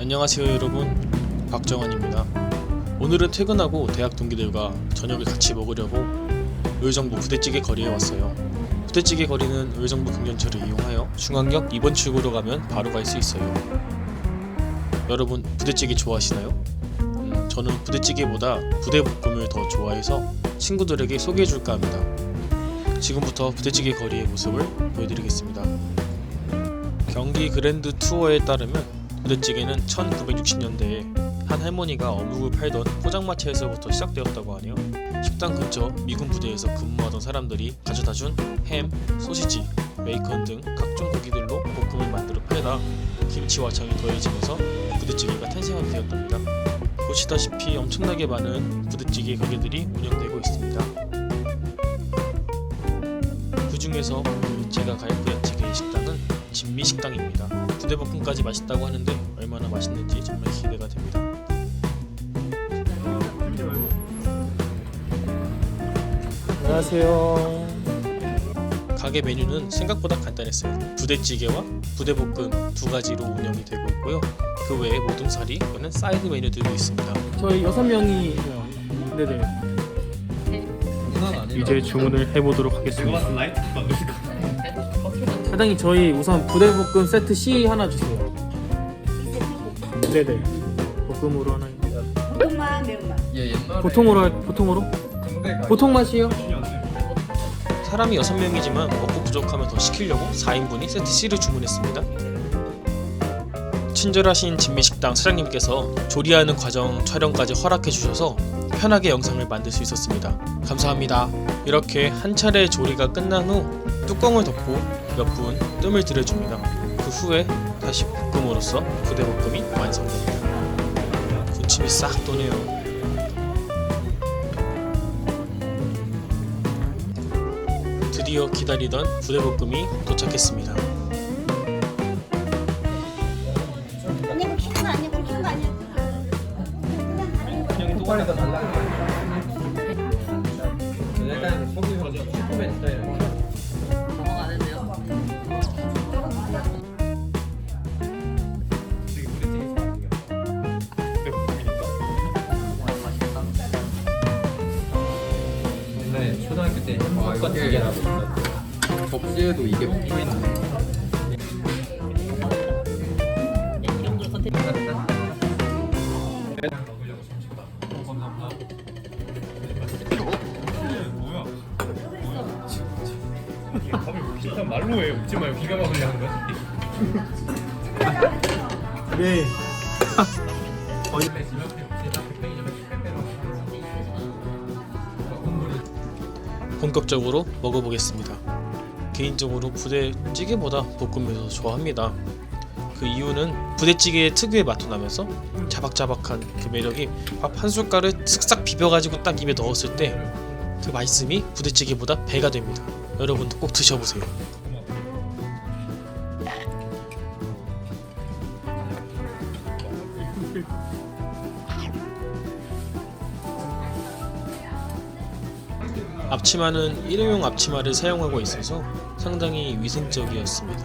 안녕하세요 여러분. 박정환입니다. 오늘은 퇴근하고 대학 동기들과 저녁을 같이 먹으려고 의정부 부대찌개 거리에 왔어요. 부대찌개 거리는 의정부 금전철을 이용하여 중앙역 2번 출구로 가면 바로 갈 수 있어요. 여러분 부대찌개 좋아하시나요? 음, 저는 부대찌개보다 부대볶음을 더 좋아해서 친구들에게 소개해줄까 합니다. 지금부터 부대찌개 거리의 모습을 보여드리겠습니다. 경기 그랜드 투어에 따르면 부대찌개는 1960년대에 한 할머니가 어묵을 팔던 포장마차에서부터 시작되었다고 하네요. 식당 근처 미군 부대에서 근무하던 사람들이 가져다준 햄, 소시지, 베이컨 등 각종 고기들로 볶음을 만들어 팔다 김치와 장이 더해지면서 부대찌개가 탄생하게 되었답니다. 보시다시피 엄청나게 많은 부대찌개 가게들이 운영되고 있습니다. 그 중에서 제가 갈 부대찌개 식당은 진미식당입니다. 부대볶음까지 맛있다고 하는데 얼마나 맛있는지 정말 기대가 됩니다. 안녕하세요. 가게 메뉴는 생각보다 간단했어요. 부대찌개와 부대볶음 두 가지로 운영이 되고 있고요. 그 외에 모든 사리 또는 사이드 메뉴들도 있습니다. 저희 여섯 명이 네네 이제 주문을 해보도록 하겠습니다. 사장님 저희 우선 부대볶음 세트 C 하나 주세요. 네네 볶음으로 하나. 매운맛 매운맛 얘 옛날에 보통으로 할- 보통으로 보통 맛이요? 사람이 6명이지만 먹고 부족하면 더 시키려고 4인분이 세트 C를 주문했습니다. 친절하신 진미식당 사장님께서 조리하는 과정 촬영까지 허락해 주셔서 편하게 영상을 만들 수 있었습니다. 감사합니다. 이렇게 한 차례 조리가 끝난 후 뚜껑을 덮고 몇 분 뜸을 들여줍니다. 그 후에 다시 볶음으로써 부대볶음이 완성됩니다. 군침이 싹 도네요. 드디어 기다리던 부대볶음이 도착했습니다. 언니 이거 키는 거 아니야? 불 키는 거 아니야? 똑바로가 달라. 옛날에 초등학교 때 햄버거 찌개 나고 접시에도 이게 붙어 있네. 일단 말로 해 웃지 말고 기가 막히게 하는 거야 네. 본격적으로 먹어보겠습니다. 개인적으로 부대찌개보다 볶음을 더 좋아합니다. 그 이유는 부대찌개의 특유의 맛도 나면서 자박자박한 그 매력이 밥 한 숟갈을 쓱싹 비벼가지고 딱 입에 넣었을 때 그 맛있음이 부대찌개보다 배가 됩니다. 여러분도 꼭 드셔보세요. 앞치마는 일회용 앞치마를 사용하고 있어서 상당히 위생적이었습니다.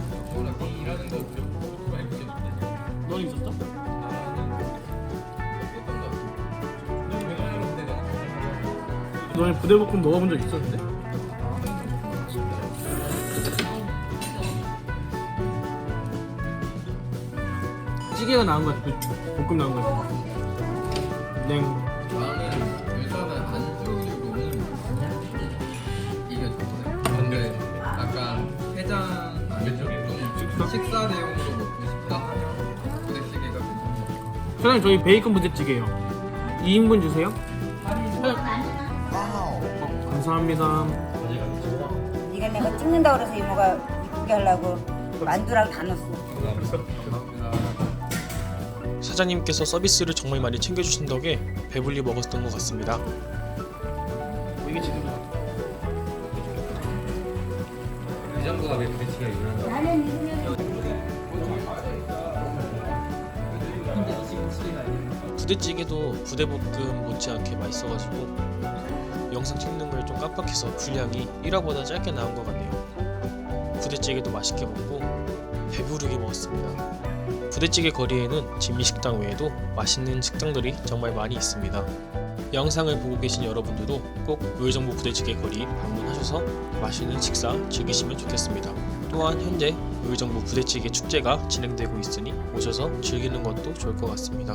너 부대볶음 먹어본 적 있었는데? 찌개가 나은 것 같아. 볶음 나은 것 같아. 냉. 식사 대용으로 먹고 싶다 하면 부대찌개가 괜찮아. 사장님 저희 베이컨 부대찌개요. 2인분 주세요. 어, 감사합니다. 네가 내가 찍는다 그래서 이모가 이쁘게 하려고 만두랑 다 넣었어 사장님께서 서비스를 정말 많이 챙겨주신 덕에 배불리 먹었던 것 같습니다. 이게 지금 이 정도가 왜 부대찌개가 유명한가? 나는 이거는 부대찌개도 부대볶음 못지않게 맛있어가지고 영상 찍는 걸 좀 깜빡해서 분량이 1화보다 짧게 나온 것 같네요. 부대찌개도 맛있게 먹고 배부르게 먹었습니다. 부대찌개 거리에는 진미식당 외에도 맛있는 식당들이 정말 많이 있습니다. 영상을 보고 계신 여러분들도 꼭 의정부 부대찌개 거리 방문하셔서 맛있는 식사 즐기시면 좋겠습니다. 또한 현재 의정부 부대찌개 축제가 진행되고 있으니 오셔서 즐기는 것도 좋을 것 같습니다.